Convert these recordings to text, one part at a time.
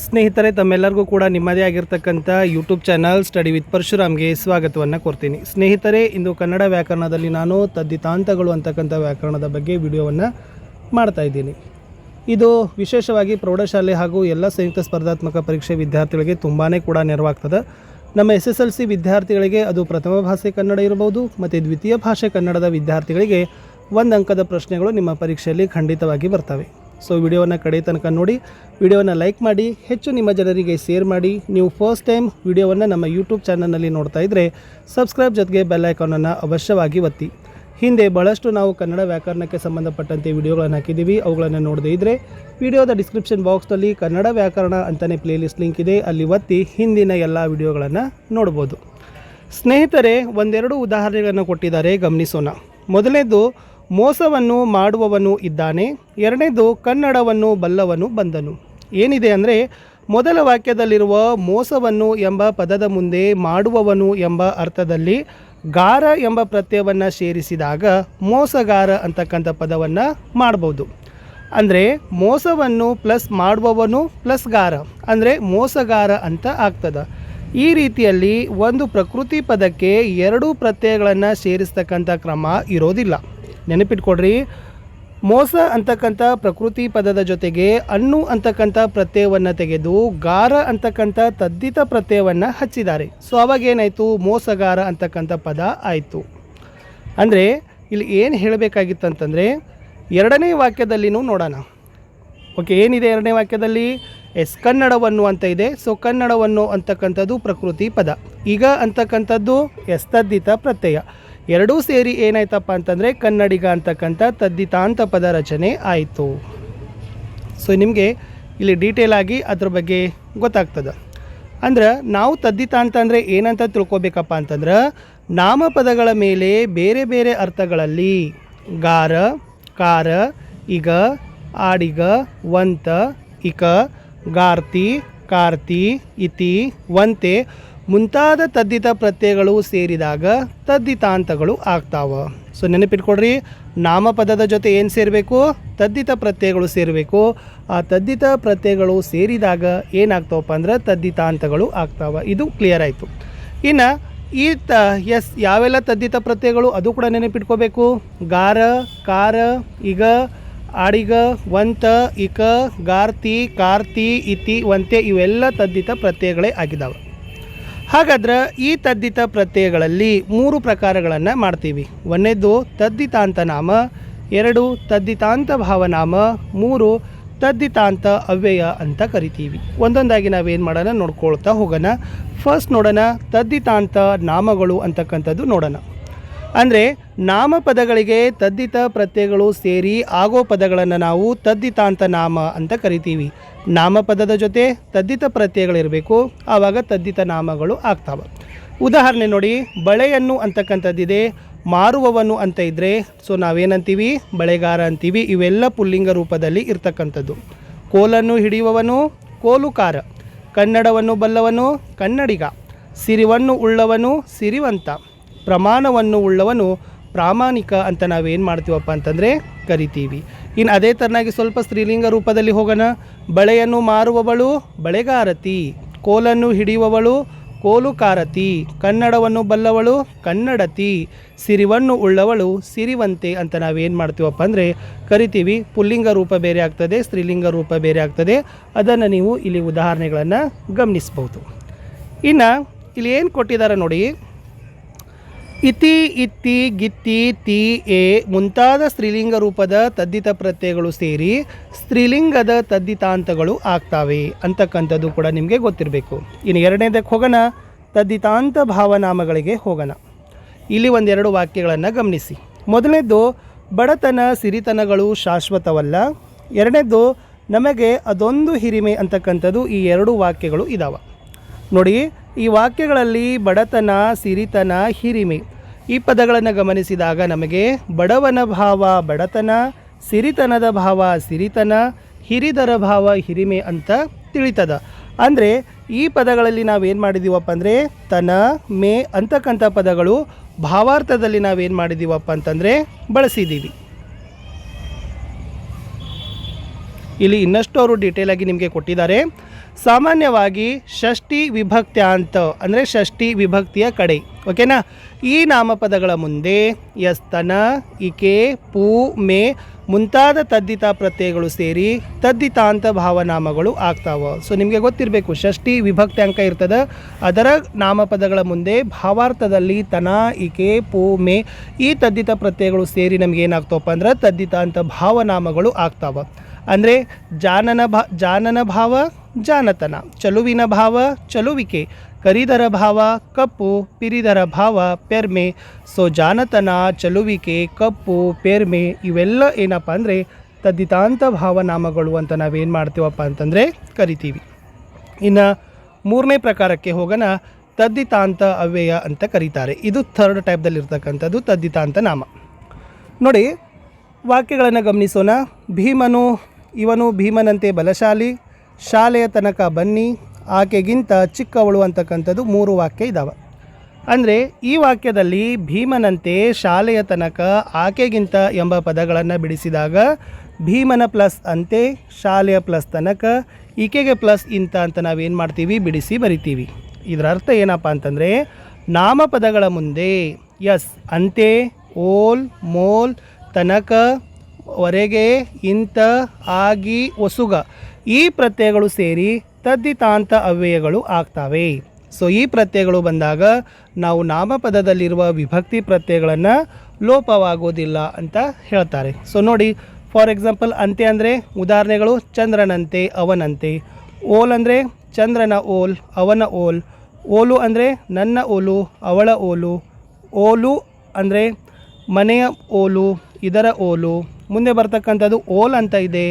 ಸ್ನೇಹಿತರೆ, ತಮ್ಮೆಲ್ಲರಿಗೂ ಕೂಡ ನಿಮ್ಮದೇ ಆಗಿರ್ತಕ್ಕಂಥ ಯೂಟ್ಯೂಬ್ ಚಾನಲ್ ಸ್ಟಡಿ ವಿತ್ ಪರಶುರಾಮ್ಗೆ ಸ್ವಾಗತವನ್ನು ಕೊಡ್ತೀನಿ ಸ್ನೇಹಿತರೆ, ಇಂದು ಕನ್ನಡ ವ್ಯಾಕರಣದಲ್ಲಿ ನಾನು ತದ್ದಿತಾಂತಗಳು ಅಂತಕ್ಕಂಥ ವ್ಯಾಕರಣದ ಬಗ್ಗೆ ವಿಡಿಯೋವನ್ನು ಮಾಡ್ತಾ ಇದ್ದೀನಿ. ಇದು ವಿಶೇಷವಾಗಿ ಪ್ರೌಢಶಾಲೆ ಹಾಗೂ ಎಲ್ಲ ಸಂಯುಕ್ತ ಸ್ಪರ್ಧಾತ್ಮಕ ಪರೀಕ್ಷೆ ವಿದ್ಯಾರ್ಥಿಗಳಿಗೆ ತುಂಬಾ ಕೂಡ ನೆರವಾಗ್ತದೆ. ನಮ್ಮ ಎಸ್ ಎಸ್ ಎಲ್ ಸಿ ವಿದ್ಯಾರ್ಥಿಗಳಿಗೆ ಅದು ಪ್ರಥಮ ಭಾಷೆ ಕನ್ನಡ ಇರಬಹುದು, ಮತ್ತು ದ್ವಿತೀಯ ಭಾಷೆ ಕನ್ನಡದ ವಿದ್ಯಾರ್ಥಿಗಳಿಗೆ ಒಂದು ಅಂಕದ ಪ್ರಶ್ನೆಗಳು ನಿಮ್ಮ ಪರೀಕ್ಷೆಯಲ್ಲಿ ಖಂಡಿತವಾಗಿ ಬರ್ತವೆ. ಸೊ ವಿಡಿಯೋವನ್ನು ಕಡೆ ತನಕ ನೋಡಿ, ವಿಡಿಯೋವನ್ನು ಲೈಕ್ ಮಾಡಿ, ಹೆಚ್ಚು ನಿಮ್ಮ ಜನರಿಗೆ ಶೇರ್ ಮಾಡಿ. ನೀವು ಫಸ್ಟ್ ಟೈಮ್ ವಿಡಿಯೋವನ್ನು ನಮ್ಮ ಯೂಟ್ಯೂಬ್ ಚಾನಲ್ನಲ್ಲಿ ನೋಡ್ತಾ ಇದ್ದರೆ ಸಬ್ಸ್ಕ್ರೈಬ್ ಜೊತೆಗೆ ಬೆಲ್ ಐಕಾನನ್ನು ಅವಶ್ಯವಾಗಿ ಒತ್ತಿ. ಹಿಂದೆ ಭಾಳಷ್ಟು ನಾವು ಕನ್ನಡ ವ್ಯಾಕರಣಕ್ಕೆ ಸಂಬಂಧಪಟ್ಟಂತೆ ವಿಡಿಯೋಗಳನ್ನು ಹಾಕಿದ್ದೀವಿ. ಅವುಗಳನ್ನು ನೋಡದೇ ಇದ್ದರೆ ವಿಡಿಯೋದ ಡಿಸ್ಕ್ರಿಪ್ಷನ್ ಬಾಕ್ಸ್ನಲ್ಲಿ ಕನ್ನಡ ವ್ಯಾಕರಣ ಅಂತಲೇ ಪ್ಲೇಲಿಸ್ಟ್ ಲಿಂಕ್ ಇದೆ. ಅಲ್ಲಿ ಒತ್ತಿ ಹಿಂದಿನ ಎಲ್ಲ ವಿಡಿಯೋಗಳನ್ನು ನೋಡ್ಬೋದು. ಸ್ನೇಹಿತರೆ, ಒಂದೆರಡು ಉದಾಹರಣೆಗಳನ್ನು ಕೊಟ್ಟಿದ್ದಾರೆ ಗಮನಿಸೋಣ. ಮೊದಲನೇದು ಮೋಸವನ್ನು ಮಾಡುವವನು ಇದ್ದಾನೆ, ಎರಡನೇದು ಕನ್ನಡವನ್ನು ಬಲ್ಲವನು ಬಂದನು. ಏನಿದೆ ಅಂದರೆ, ಮೊದಲ ವಾಕ್ಯದಲ್ಲಿರುವ ಮೋಸವನ್ನು ಎಂಬ ಪದದ ಮುಂದೆ ಮಾಡುವವನು ಎಂಬ ಅರ್ಥದಲ್ಲಿ ಗಾರ ಎಂಬ ಪ್ರತ್ಯಯವನ್ನು ಸೇರಿಸಿದಾಗ ಮೋಸಗಾರ ಅಂತಕ್ಕಂಥ ಪದವನ್ನು ಮಾಡ್ಬೋದು. ಅಂದರೆ, ಮೋಸವನ್ನು ಪ್ಲಸ್ ಮಾಡುವವನು ಪ್ಲಸ್ ಗಾರ, ಅಂದರೆ ಮೋಸಗಾರ ಅಂತ ಆಗ್ತದೆ. ಈ ರೀತಿಯಲ್ಲಿ ಒಂದು ಪ್ರಕೃತಿ ಪದಕ್ಕೆ ಎರಡು ಪ್ರತ್ಯಯಗಳನ್ನು ಸೇರಿಸ್ತಕ್ಕಂಥ ಕ್ರಮ ಇರೋದಿಲ್ಲ. ನೆನಪಿಟ್ಕೊಡ್ರಿ ಮೋಸ ಅಂತಕ್ಕಂಥ ಪ್ರಕೃತಿ ಪದದ ಜೊತೆಗೆ ಅನ್ನು ಅಂತಕ್ಕಂಥ ಪ್ರತ್ಯಯವನ್ನು ತೆಗೆದು ಗಾರ ಅಂತಕ್ಕಂಥ ತದ್ದಿತ ಪ್ರತ್ಯಯವನ್ನು ಹಚ್ಚಿದ್ದಾರೆ. ಸೊ ಅವಾಗ ಏನಾಯಿತು? ಮೋಸಗಾರ ಅಂತಕ್ಕಂಥ ಪದ ಆಯಿತು. ಅಂದರೆ, ಇಲ್ಲಿ ಏನು ಹೇಳಬೇಕಾಗಿತ್ತಂತಂದರೆ ಎರಡನೇ ವಾಕ್ಯದಲ್ಲಿನೂ ನೋಡೋಣ. ಓಕೆ, ಏನಿದೆ ಎರಡನೇ ವಾಕ್ಯದಲ್ಲಿ? ಎಸ್, ಕನ್ನಡವನ್ನು ಅಂತ ಇದೆ. ಸೊ ಕನ್ನಡವನ್ನು ಅಂತಕ್ಕಂಥದ್ದು ಪ್ರಕೃತಿ ಪದ. ಈಗ ಅಂತಕ್ಕಂಥದ್ದು ಎಸ್, ತದ್ದಿತ ಪ್ರತ್ಯಯ. ಎರಡೂ ಸೇರಿ ಏನಾಯ್ತಪ್ಪ ಅಂತಂದರೆ ಕನ್ನಡಿಗ ಅಂತಕ್ಕಂಥ ತದ್ದಿತಾಂತ ಪದ ರಚನೆ ಆಯಿತು. ಸೊ ನಿಮಗೆ ಇಲ್ಲಿ ಡೀಟೇಲ್ ಆಗಿ ಅದ್ರ ಬಗ್ಗೆ ಗೊತ್ತಾಗ್ತದೆ. ಅಂದ್ರೆ ನಾವು ತದ್ದಿತಾಂತ ಅಂತಂದರೆ ಏನಂತ ತಿಳ್ಕೊಬೇಕಪ್ಪ ಅಂತಂದ್ರೆ ನಾಮಪದಗಳ ಮೇಲೆ ಬೇರೆ ಬೇರೆ ಅರ್ಥಗಳಲ್ಲಿ ಗಾರ, ಕಾರ, ಇಗ, ಆಡಿಗ, ವಂತ, ಇಕ, ಗಾರ್ತಿ, ಕಾರ್ತಿ, ಇತಿ, ವಂತೆ ಮುಂತಾದ ತದ್ದಿತ ಪ್ರತ್ಯಯಗಳು ಸೇರಿದಾಗ ತದ್ದಿತಾಂತಗಳು ಆಗ್ತಾವ. ಸೊ ನೆನಪಿಟ್ಕೊಡ್ರಿ ನಾಮಪದದ ಜೊತೆ ಏನು ಸೇರಬೇಕು? ತದ್ದಿತ ಪ್ರತ್ಯಯಗಳು ಸೇರಬೇಕು. ಆ ತದ್ದಿತ ಪ್ರತ್ಯಯಗಳು ಸೇರಿದಾಗ ಏನಾಗ್ತಾವಪ್ಪ ಅಂದ್ರೆ ತದ್ದಿತಾಂತಗಳು ಆಗ್ತಾವ. ಇದು ಕ್ಲಿಯರ್ ಆಯಿತು. ಇನ್ನು ಈ ತ, ಎಸ್, ಯಾವೆಲ್ಲ ತದ್ದಿತ ಪ್ರತ್ಯಯಗಳು ಅದು ಕೂಡ ನೆನಪಿಟ್ಕೋಬೇಕು. ಗಾರ, ಕಾರ ಈಗ ಆಡಿಗ, ವಂತ, ಇಕ, ಗಾರ್ತಿ, ಕಾರ್ತಿ, ಇತಿ ವಂತೆ ಇವೆಲ್ಲ ತದ್ದಿತ ಪ್ರತ್ಯಯಗಳೇ ಆಗಿದ್ದಾವೆ ಹಾಗಾದ್ರೆ ಈ ತದ್ದಿತ ಪ್ರತ್ಯಯಗಳಲ್ಲಿ ಮೂರು ಪ್ರಕಾರಗಳನ್ನು ಮಾಡ್ತೀವಿ. ಒಂದನೇದು ತದ್ದಿತಾಂತ ನಾಮ, ಎರಡು ತದ್ದಿತಾಂತ ಭಾವನಾಮ, ಮೂರು ತದ್ದಿತಾಂತ ಅವ್ಯಯ ಅಂತ ಕರಿತೀವಿ. ಒಂದೊಂದಾಗಿ ನಾವೇನು ಮಾಡೋಣ ನೋಡ್ಕೊಳ್ತಾ ಹೋಗೋಣ. ಫಸ್ಟ್ ನೋಡೋಣ ತದ್ದಿತಾಂತ ನಾಮಗಳು ಅಂತಕ್ಕಂಥದ್ದು ನೋಡೋಣ. ಅಂದರೆ ನಾಮಪದಗಳಿಗೆ ತದ್ದಿತ ಪ್ರತ್ಯಯಗಳು ಸೇರಿ ಆಗೋ ಪದಗಳನ್ನು ನಾವು ತದ್ದಿತಾಂತ ನಾಮ ಅಂತ ಕರಿತೀವಿ. ನಾಮಪದದ ಜೊತೆ ತದ್ದಿತ ಪ್ರತ್ಯಯಗಳಿರಬೇಕು, ಆವಾಗ ತದ್ದಿತ ನಾಮಗಳು ಆಗ್ತಾವೆ. ಉದಾಹರಣೆ ನೋಡಿ, ಬಳೆಯನ್ನು ಅಂತಕ್ಕಂಥದ್ದಿದೆ, ಮಾರುವವನು ಅಂತ ಇದ್ದರೆ ಸೊ ನಾವೇನಂತೀವಿ? ಬಳೆಗಾರ ಅಂತೀವಿ. ಇವೆಲ್ಲ ಪುಲ್ಲಿಂಗ ರೂಪದಲ್ಲಿ ಇರ್ತಕ್ಕಂಥದ್ದು. ಕೋಲನ್ನು ಹಿಡಿಯುವವನು ಕೋಲುಕಾರ, ಕನ್ನಡವನ್ನು ಬಲ್ಲವನು ಕನ್ನಡಿಗ, ಸಿರಿವನ್ನು ಉಳ್ಳವನು ಸಿರಿವಂತ, ಪ್ರಮಾಣವನ್ನು ಉಳ್ಳವನು ಪ್ರಾಮಾಣಿಕ ಅಂತ ನಾವೇನು ಮಾಡ್ತೀವಪ್ಪ ಅಂತಂದರೆ ಕರಿತೀವಿ. ಇನ್ನು ಅದೇ ಥರನಾಗಿ ಸ್ವಲ್ಪ ಸ್ತ್ರೀಲಿಂಗ ರೂಪದಲ್ಲಿ ಹೋಗೋಣ. ಬಳೆಯನ್ನು ಮಾರುವವಳು ಬಳೆಗಾರತಿ, ಕೋಲನ್ನು ಹಿಡಿಯುವವಳು ಕೋಲುಕಾರತಿ, ಕನ್ನಡವನ್ನು ಬಲ್ಲವಳು ಕನ್ನಡತಿ, ಸಿರಿವನ್ನು ಉಳ್ಳವಳು ಸಿರಿವಂತೆ ಅಂತ ನಾವೇನು ಮಾಡ್ತೀವಪ್ಪ ಅಂದರೆ ಕರಿತೀವಿ. ಪುಲ್ಲಿಂಗ ರೂಪ ಬೇರೆ ಆಗ್ತದೆ, ಸ್ತ್ರೀಲಿಂಗ ರೂಪ ಬೇರೆ ಆಗ್ತದೆ. ಅದನ್ನು ನೀವು ಇಲ್ಲಿ ಉದಾಹರಣೆಗಳನ್ನು ಗಮನಿಸ್ಬೋದು ಇನ್ನು ಇಲ್ಲಿ ಏನು ಕೊಟ್ಟಿದ್ದಾರೆ ನೋಡಿ. ಇತಿ ಇತ್ತಿ ಗಿತ್ತಿ ತಿ ಎ ಮುಂತಾದ ಸ್ತ್ರೀಲಿಂಗ ರೂಪದ ತದ್ದಿತ ಪ್ರತ್ಯಯಗಳು ಸೇರಿ ಸ್ತ್ರೀಲಿಂಗದ ತದ್ದಿತಾಂತಗಳು ಆಗ್ತಾವೆ. ಅಂತಕ್ಕಂಥದ್ದು ಕೂಡ ನಿಮಗೆ ಗೊತ್ತಿರಬೇಕು. ಇನ್ನು ಎರಡನೇದಕ್ಕೆ ಹೋಗೋಣ. ತದ್ದಿತಾಂತ ಭಾವನಾಮಗಳಿಗೆ ಹೋಗೋಣ. ಇಲ್ಲಿ ಒಂದೆರಡು ವಾಕ್ಯಗಳನ್ನು ಗಮನಿಸಿ. ಮೊದಲನೇದು ಬಡತನ ಸಿರಿತನಗಳು ಶಾಶ್ವತವಲ್ಲ. ಎರಡನೇದು ನಮಗೆ ಅದೊಂದು ಹಿರಿಮೆ ಅಂತಕ್ಕಂಥದ್ದು ಈ ಎರಡು ವಾಕ್ಯಗಳು ಇದಾವೆ. ನೋಡಿ, ಈ ವಾಕ್ಯಗಳಲ್ಲಿ ಬಡತನ, ಸಿರಿತನ, ಹಿರಿಮೆ ಈ ಪದಗಳನ್ನು ಗಮನಿಸಿದಾಗ ನಮಗೆ ಬಡವನ ಭಾವ, ಬಡತನ, ಸಿರಿತನದ ಭಾವ, ಸಿರಿತನ, ಹಿರಿದರ ಭಾವ, ಹಿರಿಮೆ ಅಂತ ತಿಳಿತದ. ಅಂದರೆ ಈ ಪದಗಳಲ್ಲಿ ನಾವೇನು ಮಾಡಿದ್ದೀವಪ್ಪ ಅಂದರೆ ತನ, ಮೇ ಅಂತಕ್ಕಂಥ ಪದಗಳು ಭಾವಾರ್ಥದಲ್ಲಿ ನಾವೇನು ಮಾಡಿದ್ದೀವಪ್ಪ ಅಂತಂದರೆ ಬಳಸಿದ್ದೀವಿ ಇಲ್ಲಿ ಇನ್ನಷ್ಟು ಅವರು ಡೀಟೇಲ್ ಆಗಿ ನಿಮಗೆ ಕೊಟ್ಟಿದ್ದಾರೆ. ಸಾಮಾನ್ಯವಾಗಿ ಷಷ್ಠಿ ವಿಭಕ್ತ್ಯಾಂತ ಅಂದರೆ ಷಷ್ಠಿ ವಿಭಕ್ತಿಯ ಕಡೆ ಓಕೆನಾ ಈ ನಾಮಪದಗಳ ಮುಂದೆ ಯಸ್ತನ, ಇಕೆ, ಪೂ, ಮೇ ಮುಂತಾದ ತದ್ದಿತ ಪ್ರತ್ಯಯಗಳು ಸೇರಿ ತದ್ದಿತಾಂತ ಭಾವನಾಮಗಳು ಆಗ್ತಾವ. ಸೊ ನಿಮಗೆ ಗೊತ್ತಿರಬೇಕು, ಷಷ್ಠಿ ವಿಭಕ್ತಿ ಅಂಕ ಇರ್ತದೆ. ಅದರ ನಾಮಪದಗಳ ಮುಂದೆ ಭಾವಾರ್ಥದಲ್ಲಿ ತನ, ಇಕೆ, ಪೂ, ಮೇ ಈ ತದ್ದಿತ ಪ್ರತ್ಯಯಗಳು ಸೇರಿ ನಮ್ಗೆ ಏನಾಗ್ತಾವಪ್ಪ ಅಂದ್ರೆ ತದ್ದಿತಾಂತ ಭಾವನಾಮಗಳು ಆಗ್ತಾವ. ಅಂದರೆ ಜಾನನ ಭಾ, ಜಾನನ ಭಾವ, ಜಾನತನ, ಚಲುವಿನ ಭಾವ, ಚಲುವಿಕೆ ಕರಿದರ ಭಾವ, ಕಪ್ಪು ಪಿರಿದರ ಭಾವ, ಪೆರ್ಮೆ. ಸೊ ಜಾನತನ ಚಲುವಿಕೆ, ಕಪ್ಪು, ಪೆರ್ಮೆ ಇವೆಲ್ಲ ಏನಪ್ಪ ಅಂದರೆ ತದ್ದಿತಾಂತ ಭಾವನಾಮಗಳು ಅಂತ ನಾವೇನು ಮಾಡ್ತೀವಪ್ಪ ಅಂತಂದರೆ ಕರಿತೀವಿ. ಇನ್ನು ಮೂರನೇ ಪ್ರಕಾರಕ್ಕೆ ಹೋಗೋಣ ತದ್ದಿತಾಂತ ಅವ್ಯಯ ಅಂತ ಕರೀತಾರೆ. ಇದು ಥರ್ಡ್ ಟೈಪ್ದಲ್ಲಿರ್ತಕ್ಕಂಥದ್ದು ತದ್ದಿತಾಂತ ನಾಮ. ನೋಡಿ, ವಾಕ್ಯಗಳನ್ನು ಗಮನಿಸೋಣ. ಭೀಮನು ಇವನು ಭೀಮನಂತೆ ಬಲಶಾಲಿ, ಶಾಲೆಯ ತನಕ ಬನ್ನಿ ಆಕೆಗಿಂತ ಚಿಕ್ಕವಳು ಅಂತಕ್ಕಂಥದ್ದು ಮೂರು ವಾಕ್ಯ ಇದ್ದಾವೆ ಅಂದರೆ ಈ ವಾಕ್ಯದಲ್ಲಿ ಭೀಮನಂತೆ ಶಾಲೆಯ ತನಕ ಆಕೆಗಿಂತ ಎಂಬ ಪದಗಳನ್ನು ಬಿಡಿಸಿದಾಗ ಭೀಮನ ಪ್ಲಸ್ ಅಂತೆ ಶಾಲೆಯ ಪ್ಲಸ್ ತನಕ ಈಕೆಗೆ ಪ್ಲಸ್ ಇಂತ ಅಂತ ನಾವೇನು ಮಾಡ್ತೀವಿ? ಬಿಡಿಸಿ ಬರಿತೀವಿ. ಇದರ ಅರ್ಥ ಏನಪ್ಪ ಅಂತಂದರೆ ನಾಮಪದಗಳ ಮುಂದೆ ಎಸ್ ಅಂತೆ ಓಲ್ ಮೋಲ್ ತನಕ ವರೆಗೆ ಇಂತ ಆಗಿ ಒಸುಗ ಈ ಪ್ರತ್ಯಯಗಳು ಸೇರಿ ತದ್ದಿತಾಂತ ಅವ್ಯಯಗಳು ಆಗ್ತವೆ. ಸೊ ಈ ಪ್ರತ್ಯಯಗಳು ಬಂದಾಗ ನಾವು ನಾಮಪದದಲ್ಲಿರುವ ವಿಭಕ್ತಿ ಪ್ರತ್ಯಯಗಳನ್ನು ಲೋಪವಾಗೋದಿಲ್ಲ ಅಂತ ಹೇಳ್ತಾರೆ. ಸೊ ನೋಡಿ ಫಾರ್ ಎಕ್ಸಾಂಪಲ್ ಅಂತೆ ಅಂದರೆ ಉದಾಹರಣೆಗಳು ಚಂದ್ರನಂತೆ, ಅವನಂತೆ. ಓಲ್ ಅಂದರೆ ಚಂದ್ರನ ಓಲ್, ಅವನ ಓಲ್. ಓಲು ಅಂದರೆ ನನ್ನ ಓಲು, ಅವಳ ಓಲು. ಓಲು ಅಂದರೆ ಮನೆಯ ಓಲು, ಇದರ ಓಲು. ಮುಂದೆ ಬರ್ತಕ್ಕಂಥದ್ದು ಓಲ್ ಅಂತ ಇದೆ.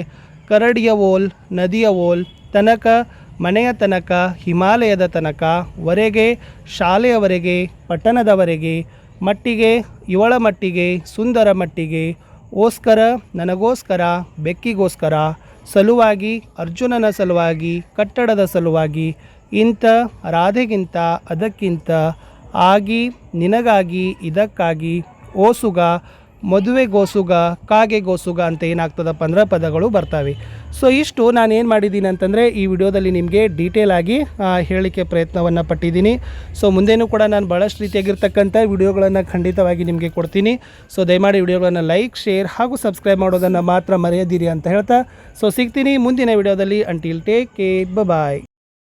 ಕರಡಿಯ ಓಲ್, ನದಿಯ ಓಲ್, ತನಕ ಮನೆಯ ತನಕ, ಹಿಮಾಲಯದ ತನಕ, ವರೆಗೆ, ಶಾಲೆಯವರೆಗೆ, ಪಟ್ಟಣದವರೆಗೆ, ಮಟ್ಟಿಗೆ, ಇವಳ ಮಟ್ಟಿಗೆ, ಸುಂದರ ಮಟ್ಟಿಗೆ, ಓಸ್ಕರ, ನನಗೋಸ್ಕರ, ಬೆಕ್ಕಿಗೋಸ್ಕರ, ಸಲುವಾಗಿ, ಅರ್ಜುನನ ಸಲುವಾಗಿ, ಕಟ್ಟಡದ ಸಲುವಾಗಿ, ಇಂಥ, ರಾಧೆಗಿಂತ ಅದಕ್ಕಿಂತ, ಆಗಿ, ನಿನಗಾಗಿ, ಇದಕ್ಕಾಗಿ, ಓಸುಗ, ಮದುವೆಗೋಸುಗ, ಕಾಗೆಗೋಸುಗ ಅಂತ ಏನಾಗ್ತದಪ್ಪ ಅಂದ್ರೆ ಪದಗಳು ಬರ್ತವೆ. ಸೊ ಇಷ್ಟು ನಾನು ಏನು ಮಾಡಿದ್ದೀನಿ ಅಂತಂದರೆ ಈ ವಿಡಿಯೋದಲ್ಲಿ ನಿಮಗೆ ಡೀಟೇಲ್ ಆಗಿ ಹೇಳಲಿಕ್ಕೆ ಪ್ರಯತ್ನವನ್ನು ಪಟ್ಟಿದ್ದೀನಿ. ಸೊ ಮುಂದೇನೂ ಕೂಡ ನಾನು ಭಾಳಷ್ಟು ರೀತಿಯಾಗಿರ್ತಕ್ಕಂಥ ವಿಡಿಯೋಗಳನ್ನು ಖಂಡಿತವಾಗಿ ನಿಮಗೆ ಕೊಡ್ತೀನಿ. ಸೊ ದಯಮಾಡಿ ವಿಡಿಯೋಗಳನ್ನು ಲೈಕ್ ಶೇರ್ ಹಾಗೂ ಸಬ್ಸ್ಕ್ರೈಬ್ ಮಾಡೋದನ್ನು ಮಾತ್ರ ಮರೆಯದಿರಿ ಅಂತ ಹೇಳ್ತಾ. ಸೊ ಸಿಗ್ತೀನಿ ಮುಂದಿನ ವಿಡಿಯೋದಲ್ಲಿ. Until take care bye